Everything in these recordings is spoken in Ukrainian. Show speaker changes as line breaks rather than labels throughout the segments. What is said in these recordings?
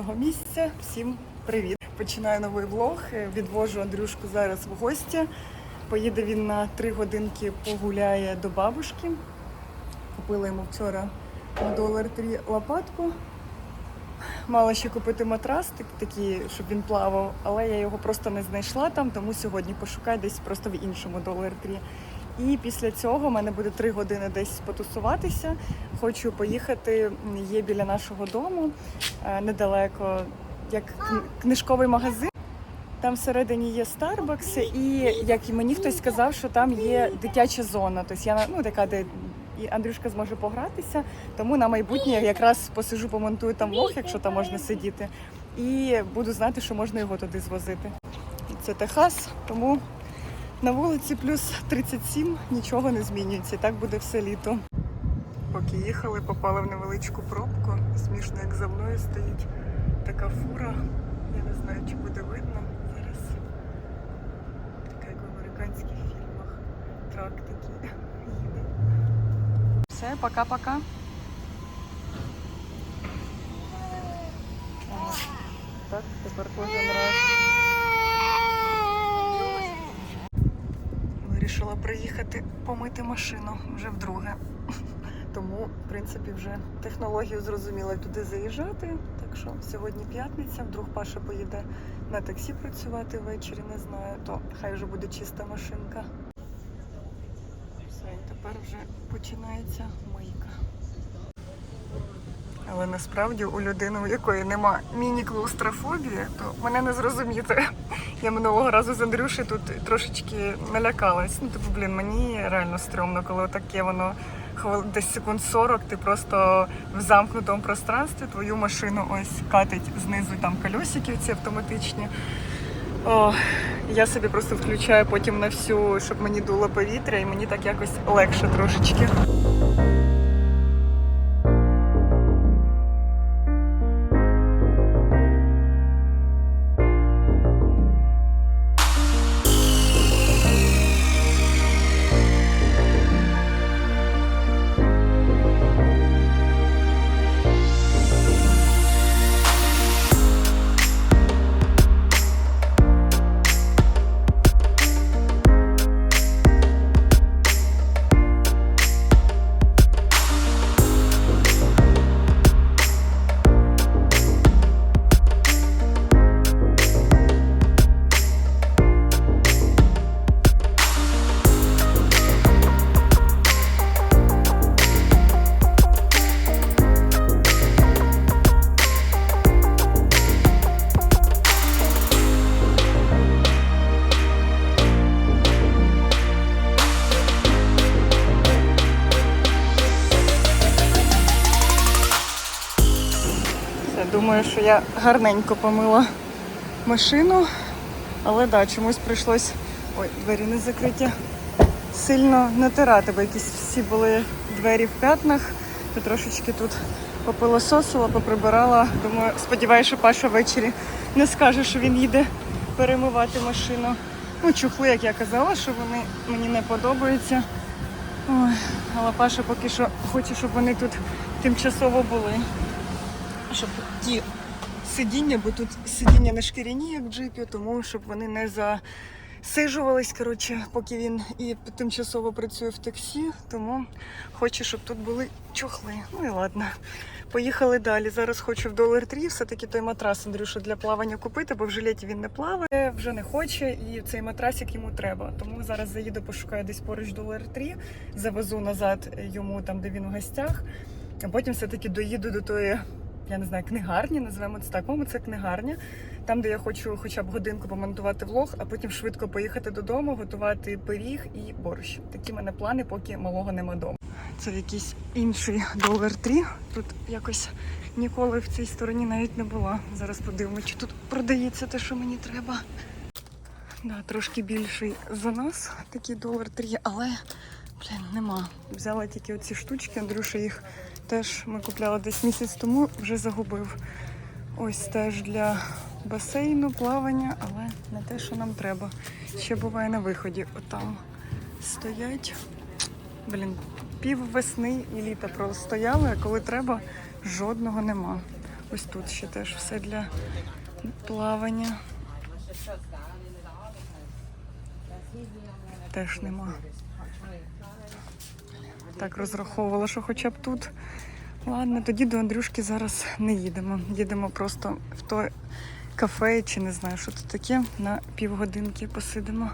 безпечного місця. Всім привіт! Починаю новий влог. Е, Відвожу Андрюшку зараз в гості. Поїде він на три годинки, погуляє до бабушки. Купила йому вчора на долар три лопатку. Мала ще купити матрас, так- такий, щоб він плавав, але я його просто не знайшла там, тому сьогодні пошукаю десь просто в іншому долар 3. І після цього в мене буде три години десь потусуватися. Хочу поїхати. Є біля нашого дому е, недалеко, як книжковий магазин. Там всередині є Starbucks, і як і мені хтось сказав, що там є дитяча зона. Тобто я ну така, де і Андрюшка зможе погратися. Тому на майбутнє якраз посижу, помонтую там влог, якщо там можна сидіти, і буду знати, що можна його туди звозити. Це Техас, тому на вулиці плюс 37 нічого не змінюється. Так буде все літо. Поки їхали, попали в невеличку пробку. Смішно, як за мною стоїть така фура. Я не знаю, чи буде видно зараз. Така як в американських фільмах. Трак такий їде. Все, пока-пока. Так, тепер кожен раз. Вирішила приїхати помити машину вже вдруге. Тому, в принципі, вже технологію зрозуміла туди заїжджати. Так що сьогодні п'ятниця, вдруг Паша поїде на таксі працювати ввечері, не знаю, то хай вже буде чиста машинка. Все, і тепер вже починається мийка. Але насправді у людини, у якої нема міні-клаустрофобії, то мене не зрозуміти. Я минулого разу з Андрюшею тут трошечки налякалась. Ну, типу, блін, мені реально стрьомно, коли таке воно десь секунд 40, ти просто в замкнутому пространстві твою машину ось катить знизу там колесики ці автоматичні. О, я собі просто включаю потім на всю, щоб мені дуло повітря, і мені так якось легше трошечки. Думаю, що я гарненько помила машину, але да, чомусь прийшлось. Ой, двері не закриті. Сильно натирати, бо якісь всі були двері в п'ятнах. То трошечки тут попилососила, поприбирала. Думаю, сподіваюся, що Паша ввечері не скаже, що він їде перемивати машину. Ну, чухли, як я казала, що вони мені не подобаються. Ой, але Паша поки що хоче, щоб вони тут тимчасово були щоб ті сидіння, бо тут сидіння не шкіряні, як в джипі, тому щоб вони не засижувались, коротше, поки він і тимчасово працює в таксі, тому хочу, щоб тут були чохли. Ну і ладно. Поїхали далі. Зараз хочу в долар 3 все-таки той матрас Андрюша для плавання купити, бо в жилеті він не плаває, вже не хоче, і цей матрасик йому треба. Тому зараз заїду, пошукаю десь поруч долар 3, завезу назад йому там, де він у гостях. А потім все-таки доїду до тої, я не знаю, книгарні, називаємо це так. Мому це книгарня, там, де я хочу хоча б годинку помонтувати влог, а потім швидко поїхати додому, готувати пиріг і борщ. Такі в мене плани, поки малого нема вдома. Це якийсь інший долар 3. Тут якось ніколи в цій стороні навіть не була. Зараз подивимося, чи тут продається те, що мені треба. Да, трошки більший за нас, такий долар 3, але блін, нема. Взяла тільки оці штучки, Андрюша їх теж ми купляли десь місяць тому, вже загубив. Ось теж для басейну, плавання, але не те, що нам треба. Ще буває на виході. Отам стоять. Блін, пів весни і літа простояли, а коли треба, жодного нема. Ось тут ще теж все для плавання. Теж нема. Так розраховувала, що хоча б тут. Ладно, тоді до Андрюшки зараз не їдемо. Їдемо просто в то кафе чи не знаю, що тут таке. На півгодинки посидимо.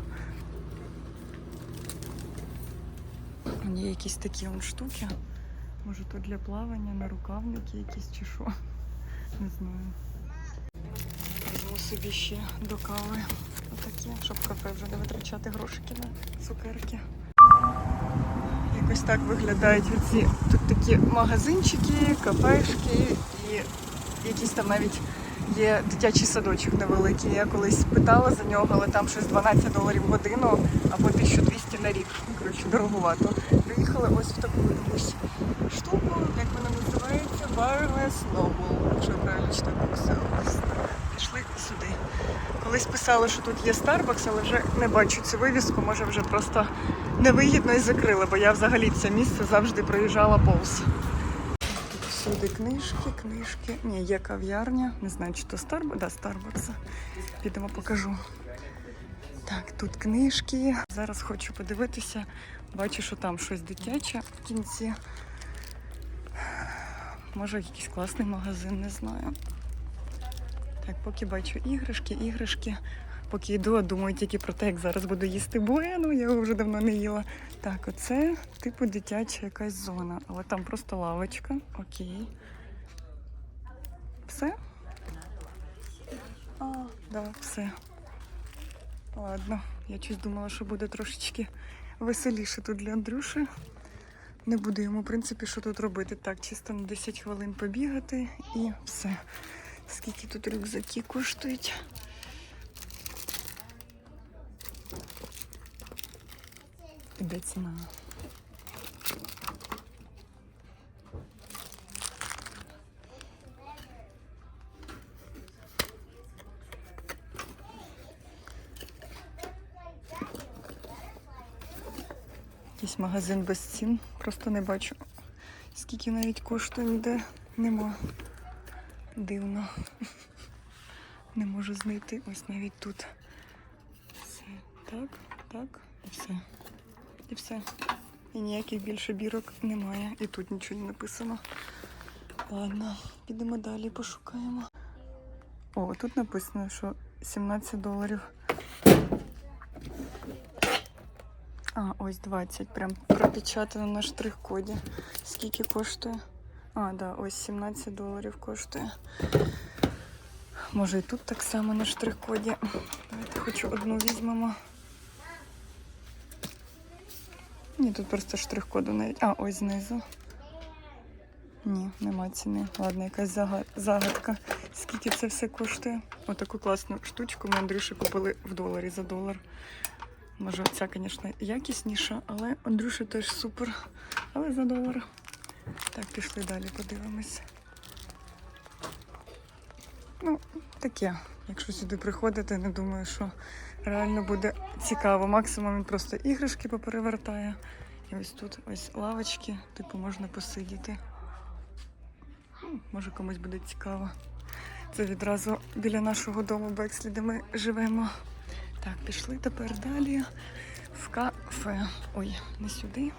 Є якісь такі он штуки. Може то для плавання, на рукавники якісь чи що. Не знаю. Візьму собі ще до кави. Отакі, щоб кафе вже не витрачати грошики на цукерки. Якось так виглядають ці тут такі магазинчики, кафешки і якісь там навіть є дитячий садочок невеликий. Я колись питала за нього, але там щось 12 доларів в годину або 1200 на рік. Коротше, дороговато. Приїхали ось в таку якусь штуку, як вона називається, Wireless Noble, якщо я правильно читаю. Ось пішли сюди. Колись писали, що тут є Starbucks, але вже не бачу цю вивіску, може вже просто невигідно і закрили, бо я взагалі це місце завжди проїжджала повз. Тут всюди книжки, книжки. Ні, є кав'ярня. Не знаю, чи то Starbucks. Да, Starbucks. Підемо покажу. Так, тут книжки. Зараз хочу подивитися. Бачу, що там щось дитяче в кінці. Може, якийсь класний магазин, не знаю. Так, поки бачу іграшки, іграшки. Поки йду, думаю тільки про те, як зараз буду їсти буену, я його вже давно не їла. Так, оце типу дитяча якась зона, але там просто лавочка. Окей. Все? А, да, все. Ладно, я щось думала, що буде трошечки веселіше тут для Андрюші. Не буду йому, в принципі, що тут робити. Так, чисто на 10 хвилин побігати і все. Скільки тут рюкзаки коштують? Де ціна? Якийсь магазин без цін, просто не бачу. Скільки навіть коштує, ніде нема. Дивно. Не можу знайти. Ось навіть тут. Все. Так, так, і все. І все. І ніяких більше бірок немає. І тут нічого не написано. Ладно, підемо далі, пошукаємо. О, тут написано, що 17 доларів. А, ось 20. Прям пропечатано на штрих-коді. Скільки коштує? А, да, ось 17 доларів коштує. Може і тут так само на штрих-коді. Давайте хоч одну візьмемо. Ні, тут просто штрих-коду навіть. А, ось знизу. Ні, нема ціни. Ладно, якась загадка. Скільки це все коштує? Отаку класну штучку ми Андрюші купили в доларі за долар. Може, ця, звісно, якісніша, але Андрюша теж супер. Але за долар. Так, пішли далі, подивимось. Ну, таке. Якщо сюди приходити, не думаю, що реально буде цікаво. Максимум він просто іграшки поперевертає. І ось тут ось лавочки, типу, можна посидіти. М, Може комусь буде цікаво. Це відразу біля нашого дому Бекслі, де ми живемо. Так, пішли тепер далі в кафе. Ой, не сюди.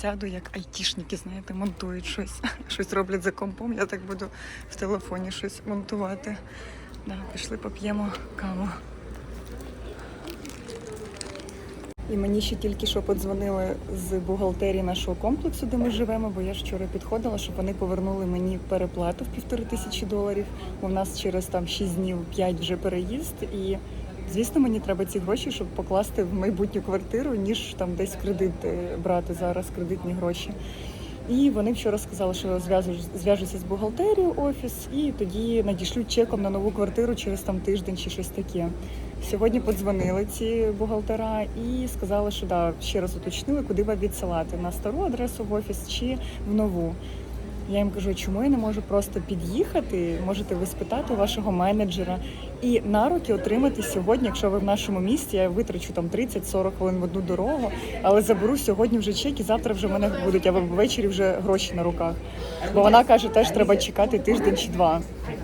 Сяду як айтішники, знаєте, монтують щось. Щось роблять за компом. Я так буду в телефоні щось монтувати. Да, пішли поп'ємо каву. І мені ще тільки що подзвонили з бухгалтерії нашого комплексу, де ми живемо, бо я ж вчора підходила, щоб вони повернули мені переплату в півтори тисячі доларів. У нас через там 6 днів 5 вже переїзд. І звісно, мені треба ці гроші, щоб покласти в майбутню квартиру, ніж там десь кредит е, брати зараз, кредитні гроші. І вони вчора сказали, що зв'яжу- зв'яжуться з бухгалтерією офіс, і тоді надішлють чеком на нову квартиру через там тиждень чи щось таке. Сьогодні подзвонили ці бухгалтера і сказали, що да, ще раз уточнили, куди вам відсилати на стару адресу в офіс чи в нову. Я їм кажу, чому я не можу просто під'їхати? Можете ви спитати у вашого менеджера і на руки отримати сьогодні, якщо ви в нашому місті, я витрачу там 30-40 хвилин в одну дорогу, але заберу сьогодні вже чек і завтра вже в мене будуть, а ввечері вже гроші на руках. Бо вона каже, теж треба чекати тиждень чи два.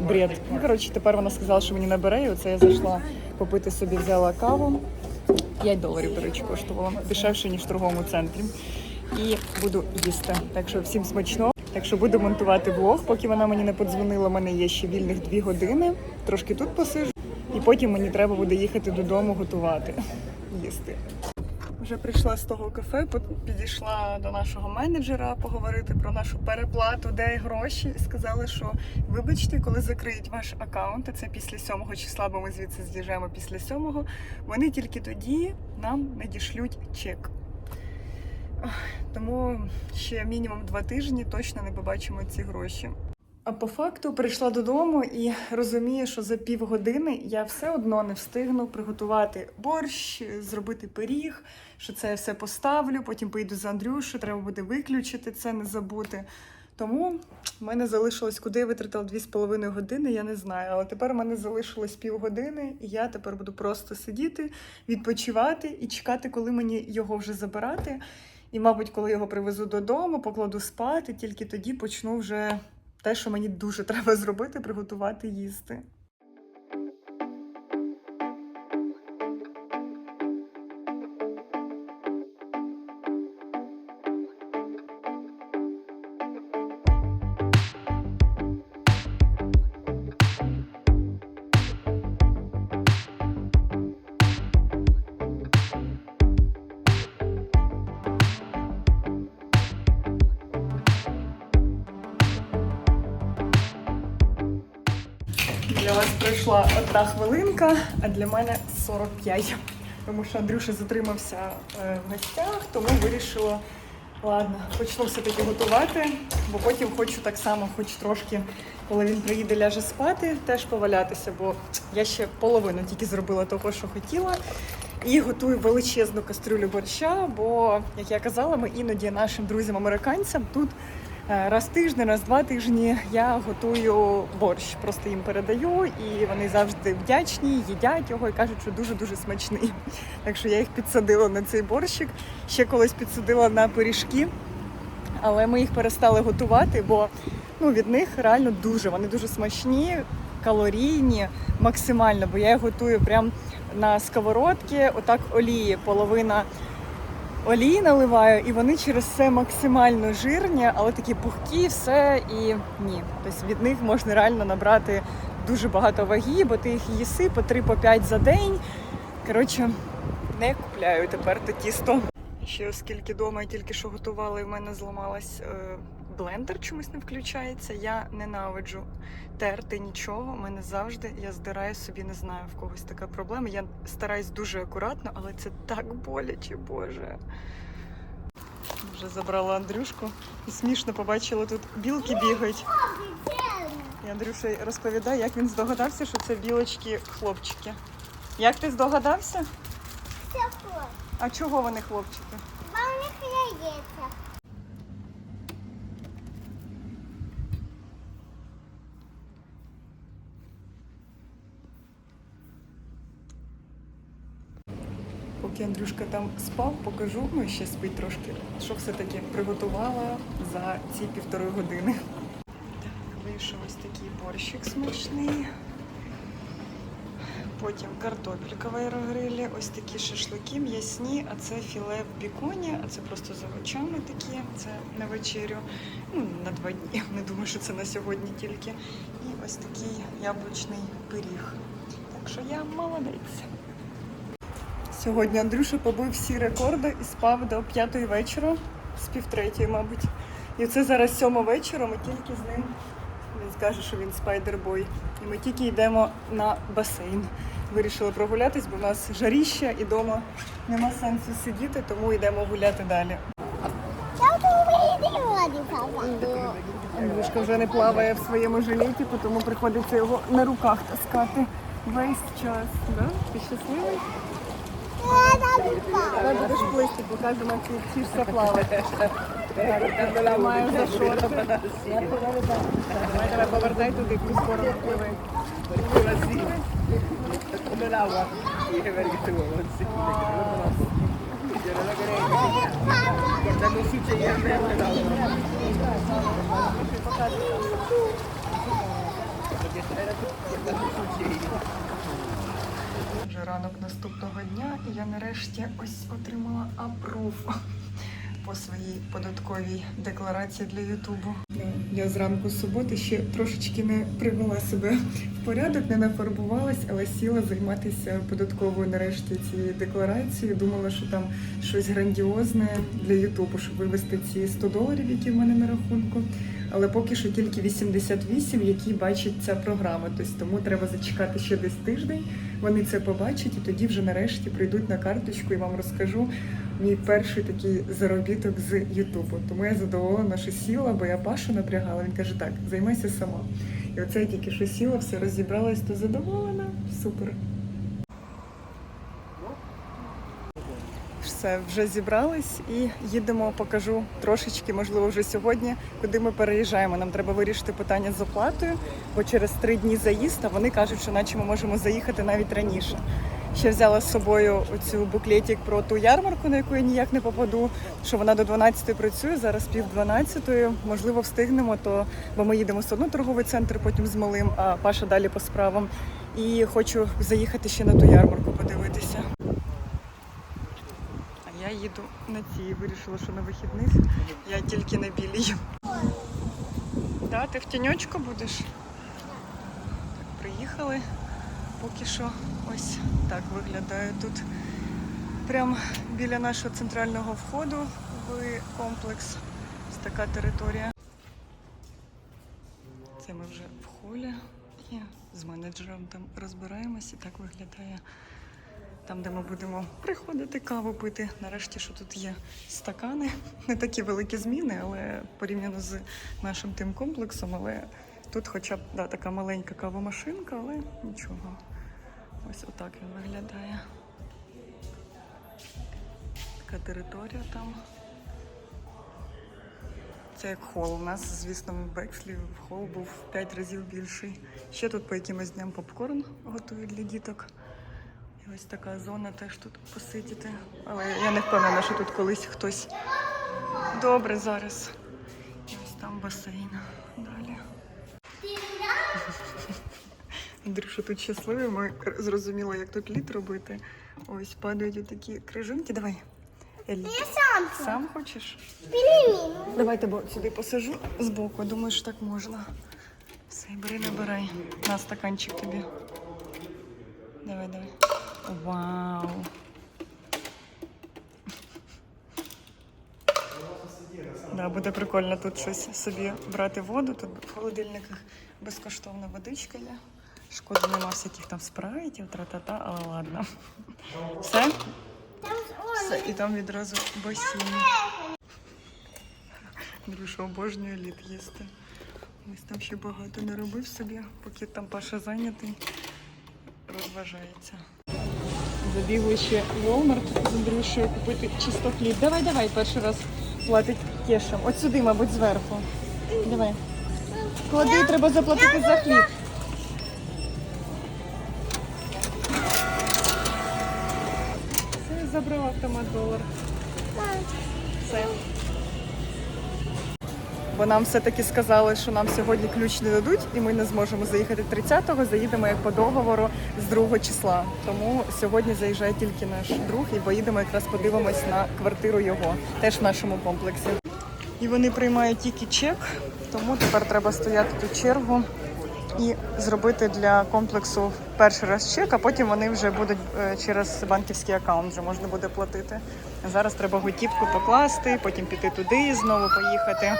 Бред. Ну коротше, тепер вона сказала, що мені набере, і оце я зайшла попити собі, взяла каву. 5 доларів, до речі, коштувало дешевше, ніж в торговому центрі. І буду їсти. Так що всім смачно. Так що буду монтувати влог, поки вона мені не подзвонила. У мене є ще вільних 2 години. Трошки тут посижу, і потім мені треба буде їхати додому готувати. Їсти. Вже прийшла з того кафе, підійшла до нашого менеджера поговорити про нашу переплату, де гроші. І сказали, що вибачте, коли закриють ваш аккаунт, це після 7 числа, бо ми звідси з'їжджаємо після 7, вони тільки тоді нам надішлють чек. Тому ще мінімум два тижні точно не побачимо ці гроші. А по факту прийшла додому і розумію, що за півгодини я все одно не встигну приготувати борщ, зробити пиріг, що це я все поставлю, потім поїду за Андрюшу, треба буде виключити це, не забути. Тому в мене залишилось, куди я витратила 2,5 години, я не знаю. Але тепер в мене залишилось півгодини, і я тепер буду просто сидіти, відпочивати і чекати, коли мені його вже забирати. І, мабуть, коли його привезу додому, покладу спати, тільки тоді почну вже те, що мені дуже треба зробити, приготувати їсти. Пройшла одна хвилинка, а для мене 45. Тому що Андрюша затримався е, в гостях, тому вирішила, ладно, почну все-таки готувати, бо потім хочу так само, хоч трошки, коли він приїде, ляже спати, теж повалятися, бо я ще половину тільки зробила того, що хотіла. І готую величезну кастрюлю борща, бо, як я казала, ми іноді нашим друзям-американцям тут Тиждень, раз в два тижні я готую борщ. Просто їм передаю, і вони завжди вдячні, їдять його і кажуть, що дуже дуже смачний. Так що я їх підсадила на цей борщик. Ще колись підсадила на пиріжки, але ми їх перестали готувати, бо ну, від них реально дуже вони дуже смачні, калорійні, максимально. Бо я їх готую прям на сковородці, отак олії, половина олії наливаю, і вони через це максимально жирні, але такі пухкі, все і ні. Тобто від них можна реально набрати дуже багато ваги, бо ти їх їси по 3-5 за день. Коротше, не купляю тепер те тісто. Ще оскільки вдома я тільки що готувала, і в мене зламалась е, блендер чомусь не включається. Я ненавиджу терти нічого. У мене завжди я здираю собі, не знаю в когось така проблема. Я стараюсь дуже акуратно, але це так боляче, боже. Вже забрала Андрюшку і смішно побачила тут білки бігають. І Андрюша розповідає, як він здогадався, що це білочки хлопчики. Як ти здогадався?
Тако.
А чого вони хлопчики?
Бо у них яєця.
Поки Андрюшка там спав, покажу, ну ще спить трошки, що все-таки приготувала за ці півтори години. Так, вийшов ось такий борщик смачний. Потім картопелька в аерогрилі, ось такі шашлики м'ясні, а це філе в біконі, а це просто з овочами такі, це на вечерю. Ну, на два дні. Не думаю, що це на сьогодні тільки. І ось такий яблучний пиріг. Так що я молодець. Сьогодні Андрюша побив всі рекорди і спав до п'ятої вечора, з півтретьої, мабуть. І це зараз сьома вечора, ми тільки з ним. Він скаже, що він спайдербой. І ми тільки йдемо на басейн. Вирішили прогулятись, бо в нас жаріща і вдома нема сенсу сидіти, тому йдемо гуляти далі. Андрюшка вже не плаває в своєму жилеті, тому приходиться його на руках таскати весь час. Да? Ти щасливий?
Я
будеш плисти, покажу на ці вчишся плавати. Немає за що. Давай, давай, повертай туди, в ту сторону пливи.
Nell'acqua,
ранок наступного дня, і я нарешті ось отримала апрув по своїй податковій декларації для Ютубу. Я зранку суботи ще трошечки не привела себе в порядок, не нафарбувалась, але сіла займатися податковою нарешті цією декларацією. Думала, що там щось грандіозне для Ютубу, щоб вивести ці 100 доларів, які в мене на рахунку. Але поки що тільки 88, які бачить ця програма. Тобто тому треба зачекати ще десь тиждень. Вони це побачать і тоді вже нарешті прийдуть на карточку і вам розкажу мій перший такий заробіток з Ютубу. Тому я задоволена, що сіла, бо я Пашу напрягала. Він каже, так, займайся сама. І оце я тільки що сіла, все розібралась, то задоволена. Супер. Все, вже зібрались і їдемо, покажу трошечки, можливо, вже сьогодні, куди ми переїжджаємо. Нам треба вирішити питання з оплатою, бо через три дні заїзд, а вони кажуть, що наче ми можемо заїхати навіть раніше. Ще взяла з собою оцю буклетик про ту ярмарку, на яку я ніяк не попаду. Що вона до 12 працює, зараз пів 12. Можливо, встигнемо, то бо ми їдемо все одно в торговий центр, потім з малим, а Паша далі по справам. І хочу заїхати ще на ту ярмарку подивитися. А я їду на цій. Вирішила, що на вихідних я тільки на білій. Да, ти в тіньочку будеш? Так, приїхали. Поки що ось так виглядає тут. Прямо біля нашого центрального входу в комплекс. Ось така територія. Це ми вже в холі і з менеджером там розбираємось і так виглядає там, де ми будемо приходити каву пити. Нарешті, що тут є стакани. Не такі великі зміни, але порівняно з нашим тим комплексом, але тут хоча б да, така маленька кавомашинка, але нічого. Ось отак він виглядає. Така територія там. Це як хол. У нас, звісно, в Бекслі хол був в 5 разів більший. Ще тут по якимось дням попкорн готують для діток. І ось така зона теж тут посидіти. Але я не впевнена, що тут колись хтось добре зараз. І ось там басейн. Далі. Андрюша тут щасливий, ми зрозуміли, як тут лід робити. Ось падають отакі крижинки. Давай. Елі.
Я сам.
Сам хочеш?
Пельмени.
Давай тебе сюди посажу збоку. Думаю, що так можна. Все, бери, набирай. На стаканчик тобі. Давай, давай. Вау. Да, буде прикольно тут щось собі брати воду. Тут в холодильниках безкоштовна водичка є. Шкода, нема всяких там спрайтів, тра-та-та, але ладно. Все? Все, і там відразу басейн. Друже, обожнює лід їсти. Ось там ще багато не робив собі, поки там Паша зайнятий, розважається. Забігли ще в Walmart з Андрюшею купити чисто хліб. Давай, давай, перший раз платить кешем. От сюди, мабуть, зверху. Давай. Клади, треба заплатити за хліб. Все, забрав автомат долар. Все. Бо нам все-таки сказали, що нам сьогодні ключ не дадуть, і ми не зможемо заїхати 30-го, заїдемо як по договору з 2 числа. Тому сьогодні заїжджає тільки наш друг, і поїдемо якраз подивимось на квартиру його, теж в нашому комплексі. І вони приймають тільки чек, тому тепер треба стояти тут чергу і зробити для комплексу перший раз чек, а потім вони вже будуть е, через банківський аккаунт вже можна буде платити. Зараз треба готівку покласти, потім піти туди і знову поїхати.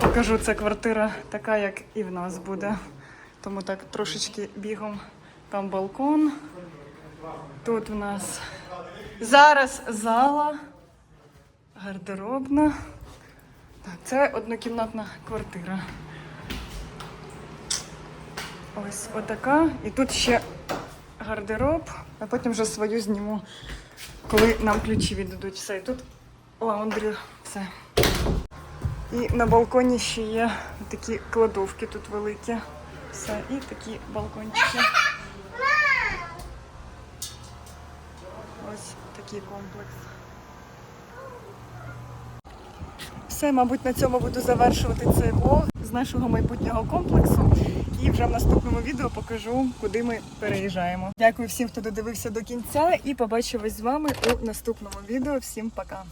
Покажу, це квартира така, як і в нас буде. Тому так трошечки бігом. Там балкон. Тут в нас зараз зала, гардеробна. Це однокімнатна квартира. Ось отака. І тут ще гардероб, а потім вже свою зніму коли нам ключі віддадуть. Все, і тут лаундрі, все. І на балконі ще є такі кладовки тут великі. Все, і такі балкончики. Ось такий комплекс. Все, мабуть, на цьому буду завершувати цей влог з нашого майбутнього комплексу. І вже в наступному відео покажу, куди ми переїжджаємо. Дякую всім, хто додивився до кінця, і побачимось з вами у наступному відео. Всім пока!